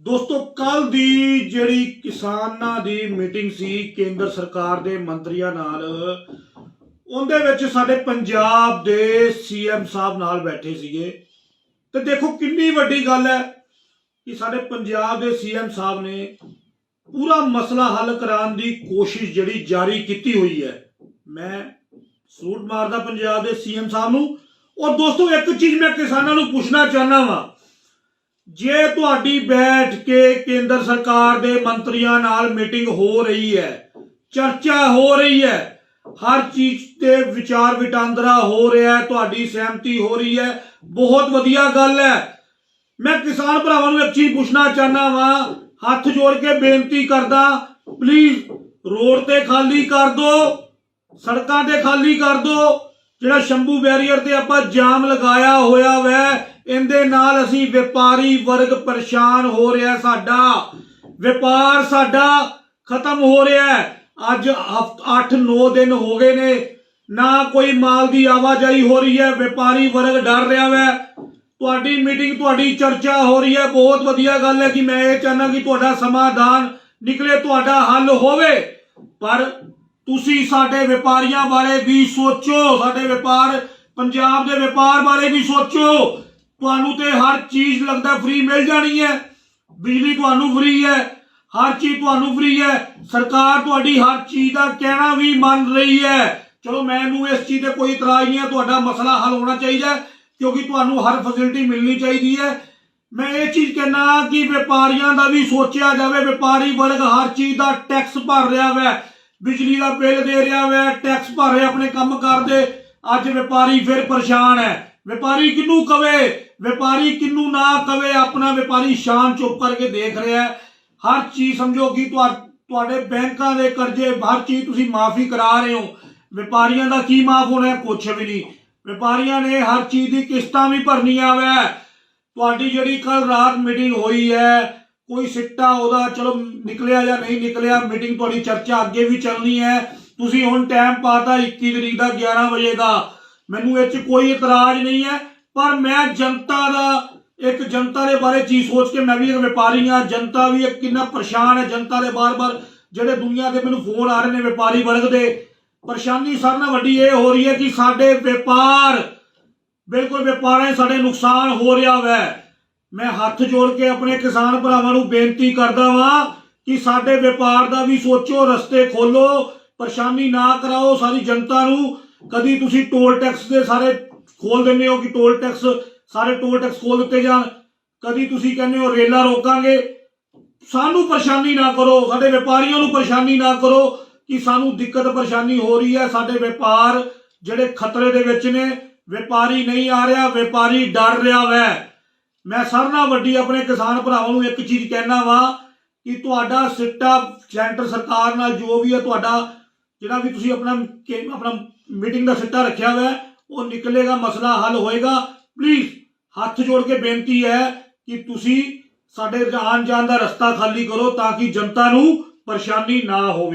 ਦੋਸਤੋ ਕੱਲ ਦੀ ਜਿਹੜੀ ਕਿਸਾਨਾਂ ਦੀ ਮੀਟਿੰਗ ਸੀ, ਕੇਂਦਰ ਸਰਕਾਰ ਦੇ ਮੰਤਰੀਆਂ ਨਾਲ, ਉਹਦੇ ਵਿੱਚ ਸਾਡੇ ਪੰਜਾਬ ਦੇ ਸੀਐਮ ਸਾਹਿਬ ਨਾਲ ਬੈਠੇ ਸੀਗੇ। ਤੇ ਦੇਖੋ, ਕਿੰਨੀ ਵੱਡੀ ਗੱਲ ਹੈ ਕਿ ਸਾਡੇ ਪੰਜਾਬ ਦੇ ਸੀਐਮ ਸਾਹਿਬ ਨੇ ਪੂਰਾ ਮਸਲਾ ਹੱਲ ਕਰਾਉਣ ਦੀ ਕੋਸ਼ਿਸ਼ ਜਿਹੜੀ ਜਾਰੀ ਕੀਤੀ ਹੋਈ ਹੈ। ਮੈਂ ਸੂਟ ਮਾਰਦਾ ਪੰਜਾਬ ਦੇ ਸੀਐਮ ਸਾਹਿਬ ਨੂੰ। ਔਰ ਦੋਸਤੋ, ਇੱਕ ਚੀਜ਼ ਮੈਂ ਕਿਸਾਨਾਂ ਨੂੰ ਪੁੱਛਣਾ ਚਾਹਨਾ ਵਾਂ ਜੇ ਤੁਹਾਡੀ ਬੈਠ ਕੇ ਕੇਂਦਰ ਸਰਕਾਰ ਦੇ ਮੰਤਰੀਆਂ ਨਾਲ ਮੀਟਿੰਗ ਹੋ ਰਹੀ ਹੈ, ਚਰਚਾ ਹੋ ਰਹੀ ਹੈ, ਹਰ ਚੀਜ਼ ਤੇ ਵਿਚਾਰ ਵਟਾਂਦਰਾ ਹੋ ਰਿਹਾ ਹੈ, ਤੁਹਾਡੀ ਸਹਿਮਤੀ ਹੋ ਰਹੀ ਹੈ, ਬਹੁਤ ਵਧੀਆ ਗੱਲ ਹੈ। ਮੈਂ ਕਿਸਾਨ ਭਰਾਵਾਂ ਨੂੰ ਇੱਕ ਚੀਜ਼ ਪੁੱਛਣਾ ਚਾਹਨਾ ਵਾਂ, ਹੱਥ ਜੋੜ ਕੇ ਬੇਨਤੀ ਕਰਦਾ ਪਲੀਜ਼ ਰੋਡ ਤੇ ਖਾਲੀ ਕਰ ਦਿਓ ਸੜਕਾਂ ਤੇ ਖਾਲੀ ਕਰ ਦਿਓ ਜਿਹੜਾ ਸ਼ੰਭੂ ਬੈਰੀਅਰ ਤੇ ਆਪਾਂ ਜਾਮ ਲਗਾਇਆ ਹੋਇਆ ਵੈ, ਇਹਦੇ ਨਾਲ ਅਸੀਂ ਵਪਾਰੀ ਵਰਗ ਪਰੇਸ਼ਾਨ ਹੋ ਰਿਹਾ ਸਾਡਾ। ਵਪਾਰ ਸਾਡਾ ਖਤਮ ਹੋ ਰਿਹਾ ਹੈ। ਅੱਜ 8-9 ਦਿਨ ਹੋ ਗਏ ਨੇ। ਨਾ ਕੋਈ ਮਾਲ ਦੀ ਆਵਾਜਾਈ ਹੋ ਰਹੀ ਹੈ। ਵਪਾਰੀ ਵਰਗ ਡਰ ਰਿਹਾ ਵੈ। ਤੁਹਾਡੀ ਮੀਟਿੰਗ, ਤੁਹਾਡੀ ਚਰਚਾ ਹੋ ਰਹੀ ਹੈ। ਬਹੁਤ ਵਧੀਆ ਗੱਲ ਹੈ ਕਿ ਮੈਂ ਇਹ ਚਾਹਨਾ ਕਿ ਤੁਹਾਡਾ ਸਮਾਧਾਨ ਨਿਕਲੇ, ਤੁਹਾਡਾ ਹੱਲ ਹੋਵੇ। ਪਰ ਤੁਸੀਂ ਸਾਡੇ ਵਪਾਰੀਆਂ ਬਾਰੇ ਵੀ ਸੋਚੋ, ਸਾਡੇ ਵਪਾਰ, ਪੰਜਾਬ ਦੇ ਵਪਾਰ ਬਾਰੇ ਵੀ ਸੋਚੋ। ਤੁਹਾਨੂੰ ਤੇ ਹਰ ਚੀਜ਼ ਲੱਗਦਾ ਫ੍ਰੀ ਮਿਲ ਜਾਣੀ ਹੈ। ਬਿਜਲੀ ਤੁਹਾਨੂੰ ਫ੍ਰੀ ਹੈ, ਹਰ ਚੀਜ਼ ਤੁਹਾਨੂੰ ਫ੍ਰੀ ਹੈ। ਸਰਕਾਰ ਤੁਹਾਡੀ ਹਰ ਚੀਜ਼ ਦਾ ਕਹਿਣਾ ਵੀ ਮੰਨ ਰਹੀ ਹੈ। ਚਲੋ ਮੈਨੂੰ ਇਸ ਚੀਜ਼ ਤੇ ਕੋਈ ਇਤਰਾਜ਼ ਨਹੀਂ ਹੈ, ਤੁਹਾਡਾ ਮਸਲਾ ਹੱਲ ਹੋਣਾ ਚਾਹੀਦਾ ਕਿਉਂਕਿ ਤੁਹਾਨੂੰ ਹਰ ਫੈਸਿਲਿਟੀ ਮਿਲਣੀ ਚਾਹੀਦੀ ਹੈ। ਮੈਂ ਇਹ ਚੀਜ਼ ਕਹਿਣਾ ਕਿ ਵਪਾਰੀਆਂ ਦਾ ਵੀ ਸੋਚਿਆ ਜਾਵੇ, ਵਪਾਰੀ ਵਰਗ ਹਰ ਚੀਜ਼ ਦਾ ਟੈਕਸ ਭਰ ਰਿਹਾ ਵੈ। ਬਿਜਲੀ ਦਾ ਬਿੱਲ ਦੇ ਰਿਹਾ ਵੈ ਟੈਕਸ ਭਰ ਰਿਹਾ ਆਪਣੇ ਕੰਮ ਕਰਦੇ ਅੱਜ ਵਪਾਰੀ ਫਿਰ ਪਰੇਸ਼ਾਨ ਹੈ। ਵਪਾਰੀ ਕਿਹਨੂੰ ਕਵੇ? ਵਪਾਰੀ ਕਿਹਨੂੰ ਨਾ ਕਵੇ? ਆਪਣਾ ਵਪਾਰੀ ਸ਼ਾਨ ਚੁੱਪ ਕਰਕੇ ਦੇਖ ਰਿਹਾ ਹੈ। ਹਰ ਚੀਜ਼ ਸਮਝੋ ਕਿ ਤੁਹਾ- ਤੁਹਾਡੇ ਬੈਂਕਾਂ ਦੇ ਕਰਜ਼ੇ ਹਰ ਚੀਜ਼ ਤੁਸੀਂ ਮਾਫੀ ਕਰਾ ਰਹੇ ਹੋ। ਵਪਾਰੀਆਂ ਦਾ ਕੀ ਮਾਫ ਹੋਣਾ ਹੈ? ਕੁਛ ਵੀ ਨਹੀਂ। ਵਪਾਰੀਆਂ ਨੇ ਹਰ ਚੀਜ਼ ਦੀ ਕਿਸ਼ਤਾਂ ਵੀ ਭਰਨੀਆਂ ਵੈ। ਤੁਹਾਡੀ ਜਿਹੜੀ ਕੱਲ ਰਾਤ ਮੀਟਿੰਗ ਹੋਈ ਹੈ ਕੋਈ ਸਿੱਟਾ ਉਹਦਾ, ਚਲੋ ਨਿਕਲਿਆ ਜਾਂ ਨਹੀਂ ਨਿਕਲਿਆ ਮੀਟਿੰਗ ਤੁਹਾਡੀ ਚਰਚਾ ਅੱਗੇ ਵੀ ਚੱਲਣੀ ਹੈ। ਤੁਸੀਂ ਹੁਣ ਟਾਈਮ ਪਾਤਾ 21 ਤਰੀਕ ਦਾ 11 ਵਜੇ ਦਾ। ਮੈਨੂੰ ਇਹ 'ਚ ਕੋਈ ਇਤਰਾਜ਼ ਨਹੀਂ ਹੈ, ਪਰ ਮੈਂ ਜਨਤਾ ਦਾ, ਇੱਕ ਜਨਤਾ ਦੇ ਬਾਰੇ ਚੀਜ਼ ਸੋਚ ਕੇ ਮੈਂ ਵੀ ਇੱਕ ਵਪਾਰੀ ਹਾਂ। ਜਨਤਾ ਵੀ ਕਿੰਨਾ ਪਰੇਸ਼ਾਨ ਹੈ ਜਨਤਾ ਦੇ ਬਾਰ-ਬਾਰ। ਜਿਹੜੇ ਦੁਨੀਆ ਦੇ ਮੈਨੂੰ ਫੋਨ ਆ ਰਹੇ ਨੇ ਵਪਾਰੀ ਵਰਗ ਦੇ। ਪਰੇਸ਼ਾਨੀ ਸਾਰਿਆਂ ਨਾਲ ਵੱਡੀ ਇਹ ਹੋ ਰਹੀ ਹੈ ਕਿ ਸਾਡੇ ਵਪਾਰ, ਬਿਲਕੁਲ ਵਪਾਰਾਂ ਸਾਡੇ ਨੁਕਸਾਨ ਹੋ ਰਿਹਾ ਵੈ। ਮੈਂ ਹੱਥ ਜੋੜ ਕੇ ਆਪਣੇ ਕਿਸਾਨ ਭਰਾਵਾਂ ਨੂੰ ਬੇਨਤੀ ਕਰਦਾ ਵਾਂ ਕਿ ਸਾਡੇ ਵਪਾਰ ਦਾ ਵੀ ਸੋਚੋ, ਰਸਤੇ ਖੋਲੋ, ਪਰੇਸ਼ਾਨੀ ਨਾ ਕਰਾਓ ਸਾਰੀ ਜਨਤਾ ਨੂੰ। ਕਦੀ ਤੁਸੀਂ ਟੋਲ ਟੈਕਸ ਦੇ ਸਾਰੇ ਖੋਲ ਦਿੰਦੇ ਹੋ ਕਿ ਟੋਲ ਟੈਕਸ, ਸਾਰੇ ਟੋਲ ਟੈਕਸ ਖੋਲ ਦਿੱਤੇ ਜਾਣ। ਕਦੀ ਤੁਸੀਂ ਕਹਿੰਦੇ ਹੋ ਰੇਲਾ ਰੋਕਾਂਗੇ। ਸਾਨੂੰ ਪਰੇਸ਼ਾਨੀ ਨਾ ਕਰੋ, ਸਾਡੇ ਵਪਾਰੀਆਂ ਨੂੰ ਪਰੇਸ਼ਾਨੀ ਨਾ ਕਰੋ ਕਿ ਸਾਨੂੰ ਦਿੱਕਤ ਪਰੇਸ਼ਾਨੀ ਹੋ ਰਹੀ ਹੈ। ਸਾਡੇ ਵਪਾਰ ਜਿਹੜੇ ਖਤਰੇ ਦੇ ਵਿੱਚ ਨੇ, ਵਪਾਰੀ ਨਹੀਂ ਆ ਰਿਹਾ, ਵਪਾਰੀ ਡਰ ਰਿਹਾ ਵੈ। ਮੈਂ ਸਾਰਿਆਂ ਨਾਲੋਂ ਵੱਡੀ ਆਪਣੇ ਕਿਸਾਨ ਭਰਾਵਾਂ ਨੂੰ ਇੱਕ ਚੀਜ਼ ਕਹਿਣਾ ਵਾ ਕਿ ਤੁਹਾਡਾ ਸਿੱਟਾ ਸੈਂਟਰ ਸਰਕਾਰ ਨਾਲ ਜੋ ਵੀ ਹੈ ਤੁਹਾਡਾ, ਜਿਹੜਾ ਵੀ ਤੁਸੀਂ ਆਪਣਾ ਆਪਣਾ ਮੀਟਿੰਗ ਦਾ ਸਿੱਟਾ ਰੱਖਿਆ ਹੋਇਆ, ਉਹ ਨਿਕਲੇਗਾ, ਮਸਲਾ ਹੱਲ ਹੋਏਗਾ। ਪਲੀਜ਼ ਹੱਥ ਜੋੜ ਕੇ ਬੇਨਤੀ ਹੈ ਕਿ ਤੁਸੀਂ ਸਾਡੇ ਆਉਣ ਜਾਣ ਦਾ ਰਸਤਾ ਖਾਲੀ ਕਰੋ ਤਾਂ ਕਿ ਜਨਤਾ ਨੂੰ ਪਰੇਸ਼ਾਨੀ ਨਾ ਹੋਵੇ।